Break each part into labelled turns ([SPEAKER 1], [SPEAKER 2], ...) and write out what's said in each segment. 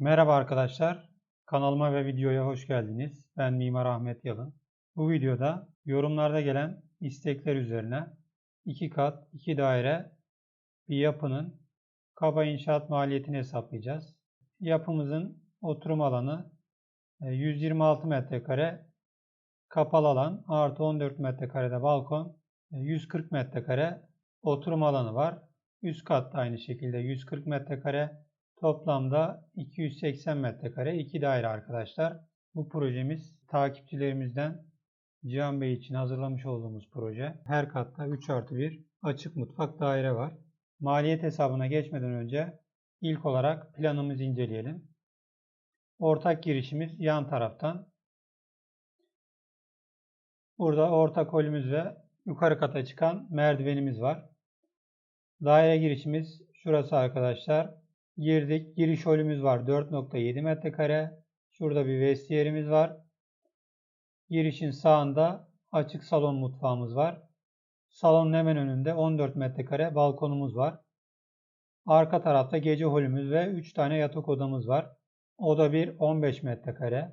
[SPEAKER 1] Merhaba arkadaşlar. Kanalıma ve videoya hoş geldiniz. Ben Mimar Ahmet Yalın. Bu videoda yorumlarda gelen istekler üzerine iki kat, iki daire bir yapının kaba inşaat maliyetini hesaplayacağız. Yapımızın oturum alanı e, 126 metrekare kapalı alan artı 14 metrekarede balkon, e, 140 metrekare oturum alanı var. Üst kat da aynı şekilde 140 metrekare. Toplamda 280 metrekare iki daire arkadaşlar. Bu projemiz takipçilerimizden Cihan Bey için hazırlamış olduğumuz proje. Her katta 3 artı 1 açık mutfak daire var. Maliyet hesabına geçmeden önce ilk olarak planımızı inceleyelim. Ortak girişimiz yan taraftan. Burada ortak holümüz ve yukarı kata çıkan merdivenimiz var. Daire girişimiz şurası arkadaşlar. Girdik. Giriş holümüz var. 4.7 metrekare. Şurada bir vestiyerimiz var. Girişin sağında açık salon mutfağımız var. Salonun hemen önünde 14 metrekare balkonumuz var. Arka tarafta gece holümüz ve 3 tane yatak odamız var. Oda 1 15 metrekare.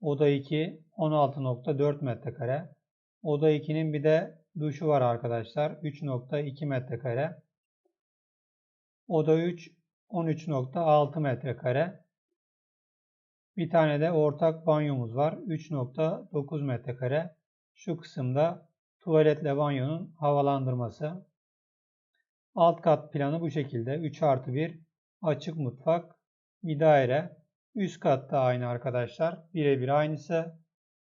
[SPEAKER 1] Oda 2 16.4 metrekare. Oda 2'nin bir de duşu var arkadaşlar. 3.2 metrekare. Oda 3 13.6 metrekare. Bir tane de ortak banyomuz var. 3.9 metrekare. Şu kısımda tuvaletle banyonun havalandırması. Alt kat planı bu şekilde. 3 artı 1 açık mutfak bir daire. Üst katta aynı arkadaşlar. Birebir aynısı.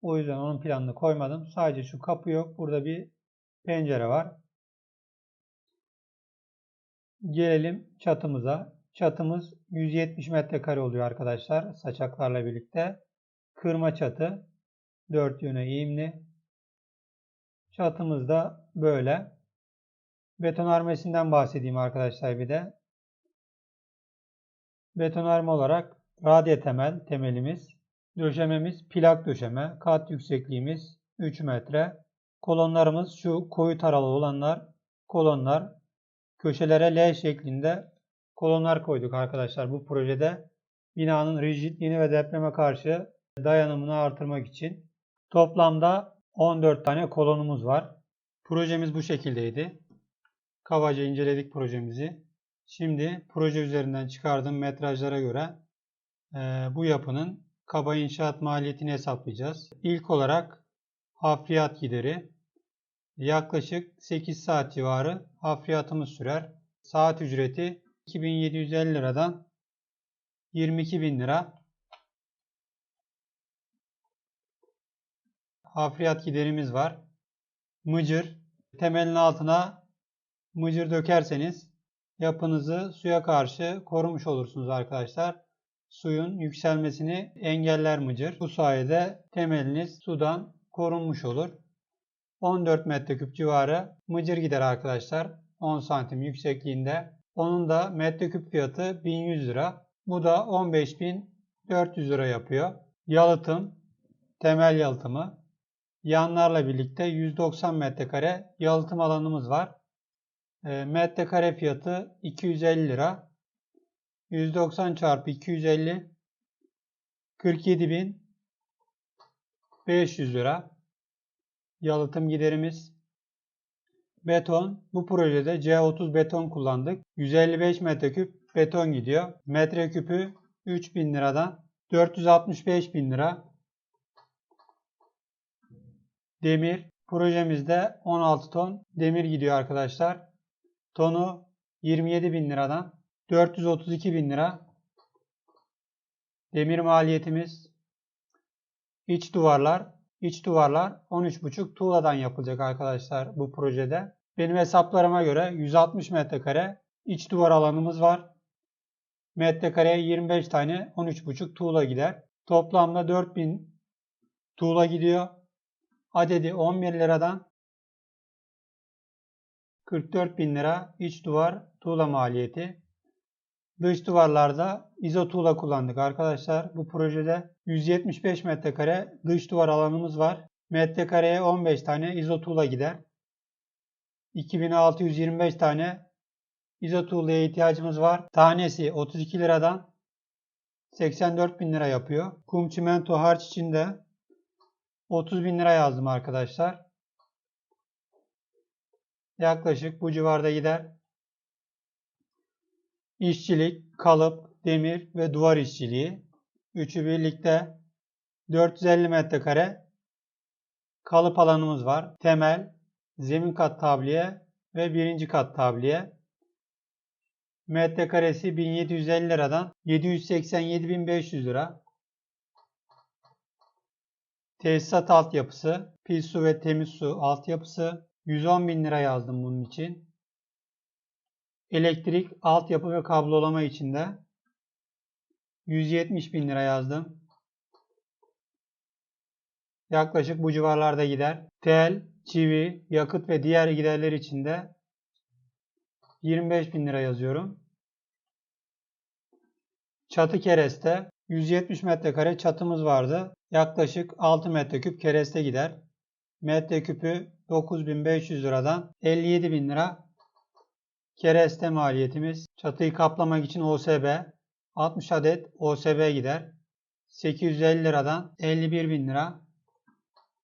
[SPEAKER 1] O yüzden onun planını koymadım. Sadece şu kapı yok. Burada bir pencere var. Gelelim çatımıza. Çatımız 170 metrekare oluyor arkadaşlar. Saçaklarla birlikte. Kırma çatı. Dört yöne eğimli. Çatımız da böyle. Betonarmesinden bahsedeyim arkadaşlar bir de. Betonarme olarak radye temel temelimiz. Döşememiz plak döşeme. Kat yüksekliğimiz 3 metre. Kolonlarımız şu koyu taralı olanlar kolonlar. Köşelere L şeklinde kolonlar koyduk arkadaşlar bu projede. Binanın rigidliğini ve depreme karşı dayanımını artırmak için. Toplamda 14 tane kolonumuz var. Projemiz bu şekildeydi. Kabaca inceledik projemizi. Şimdi proje üzerinden çıkardığım metrajlara göre e, bu yapının kaba inşaat maliyetini hesaplayacağız. İlk olarak hafriyat gideri. Yaklaşık 8 saat civarı hafriyatımız sürer. Saat ücreti 2750 liradan 22.000 lira. Hafriyat giderimiz var. Mıcır. Temelin altına mıcır dökerseniz yapınızı suya karşı korumuş olursunuz arkadaşlar. Suyun yükselmesini engeller mıcır. Bu sayede temeliniz sudan korunmuş olur. 14 metreküp civarı mıcır gider arkadaşlar. 10 santim yüksekliğinde. Onun da metreküp fiyatı 1100 lira. Bu da 15.400 lira yapıyor. Yalıtım, temel yalıtımı. Yanlarla birlikte 190 metrekare yalıtım alanımız var. E, metrekare fiyatı 250 lira. 190 çarpı 250 47.500 lira. Yalıtım giderimiz. Beton. Bu projede C30 beton kullandık. 155 metreküp beton gidiyor. Metreküpü 3000 liradan 465 bin lira. Demir. Projemizde 16 ton demir gidiyor arkadaşlar. Tonu 27 bin liradan 432 bin lira. Demir maliyetimiz. İç duvarlar. İç duvarlar 13,5 tuğladan yapılacak arkadaşlar bu projede. Benim hesaplarıma göre 160 metrekare iç duvar alanımız var. Metrekareye 25 tane 13,5 tuğla gider. Toplamda 4000 tuğla gidiyor. Adedi 11 liradan 44 bin lira iç duvar tuğla maliyeti. Dış duvarlarda izotuğla kullandık arkadaşlar. Bu projede 175 metrekare dış duvar alanımız var. Metrekareye 15 tane izotuğla gider. 2625 tane izotuğlaya ihtiyacımız var. Tanesi 32 liradan 84 bin lira yapıyor. Kum çimento harç içinde 30 bin lira yazdım arkadaşlar. Yaklaşık bu civarda gider. İşçilik, kalıp, demir ve duvar işçiliği. Üçü birlikte 450 metrekare kalıp alanımız var. Temel, zemin kat tabliye ve birinci kat tabliye. Metrekaresi 1750 liradan 787.500 lira. Tesisat altyapısı, pis su ve temiz su altyapısı 110 bin lira yazdım bunun için. Elektrik, altyapı ve kablolama içinde 170 bin lira yazdım. Yaklaşık bu civarlarda gider. Tel, çivi, yakıt ve diğer giderler içinde 25 bin lira yazıyorum. Çatı kereste 170 metrekare çatımız vardı. Yaklaşık 6 metreküp kereste gider. Metreküpü 9500 liradan 57 bin lira kereste maliyetimiz. Çatıyı kaplamak için OSB 60 adet OSB gider. 850 liradan 51 bin lira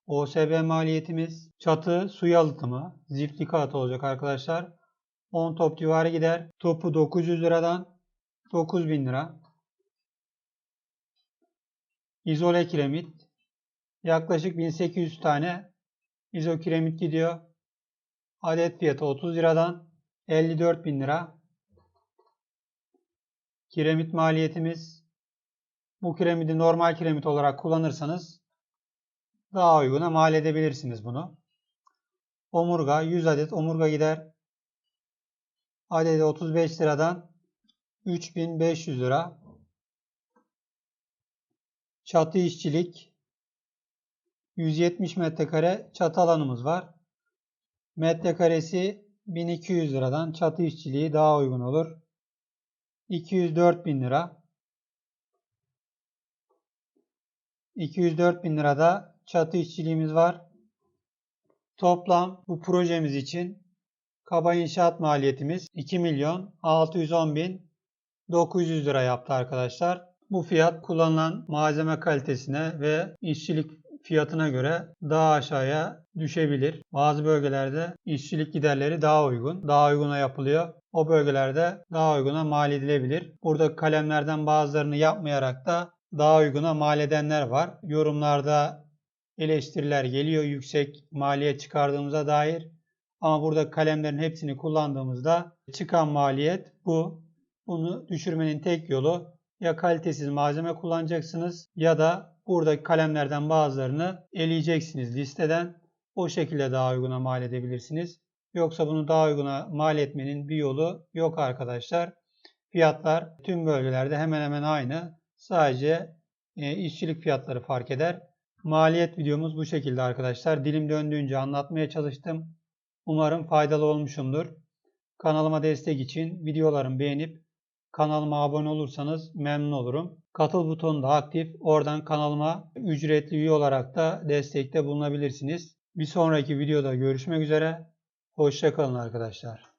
[SPEAKER 1] OSB maliyetimiz. Çatı su yalıtımı ziftli kağıt olacak arkadaşlar. 10 top civarı gider. Topu 900 liradan 9000 lira. İzole kiremit. Yaklaşık 1800 tane izokiremit gidiyor. Adet fiyatı 30 liradan 54 bin lira. Kiremit maliyetimiz bu kiremidi normal kiremit olarak kullanırsanız daha uyguna mal edebilirsiniz bunu. Omurga 100 adet omurga gider. Adedi 35 liradan 3500 lira. Çatı işçilik 170 metrekare çatı alanımız var. Metrekaresi 1200 liradan çatı işçiliği daha uygun olur. 204 bin lira. 204 bin lirada çatı işçiliğimiz var. Toplam bu projemiz için kaba inşaat maliyetimiz 2 milyon 610 bin 900 lira yaptı arkadaşlar. Bu fiyat kullanılan malzeme kalitesine ve işçilik fiyatına göre daha aşağıya düşebilir. Bazı bölgelerde işçilik giderleri daha uygun, daha uyguna yapılıyor. O bölgelerde daha uyguna mal edilebilir. Burada kalemlerden bazılarını yapmayarak da daha uyguna mal edenler var. Yorumlarda eleştiriler geliyor yüksek maliyet çıkardığımıza dair. Ama burada kalemlerin hepsini kullandığımızda çıkan maliyet bu. Bunu düşürmenin tek yolu ya kalitesiz malzeme kullanacaksınız ya da buradaki kalemlerden bazılarını eleyeceksiniz listeden. O şekilde daha uyguna mal edebilirsiniz. Yoksa bunu daha uyguna mal etmenin bir yolu yok arkadaşlar. Fiyatlar tüm bölgelerde hemen hemen aynı. Sadece e, işçilik fiyatları fark eder. Maliyet videomuz bu şekilde arkadaşlar. Dilim döndüğünce anlatmaya çalıştım. Umarım faydalı olmuşumdur. Kanalıma destek için videolarımı beğenip Kanalıma abone olursanız memnun olurum. Katıl butonu da aktif. Oradan kanalıma ücretli üye olarak da destekte bulunabilirsiniz. Bir sonraki videoda görüşmek üzere. Hoşçakalın arkadaşlar.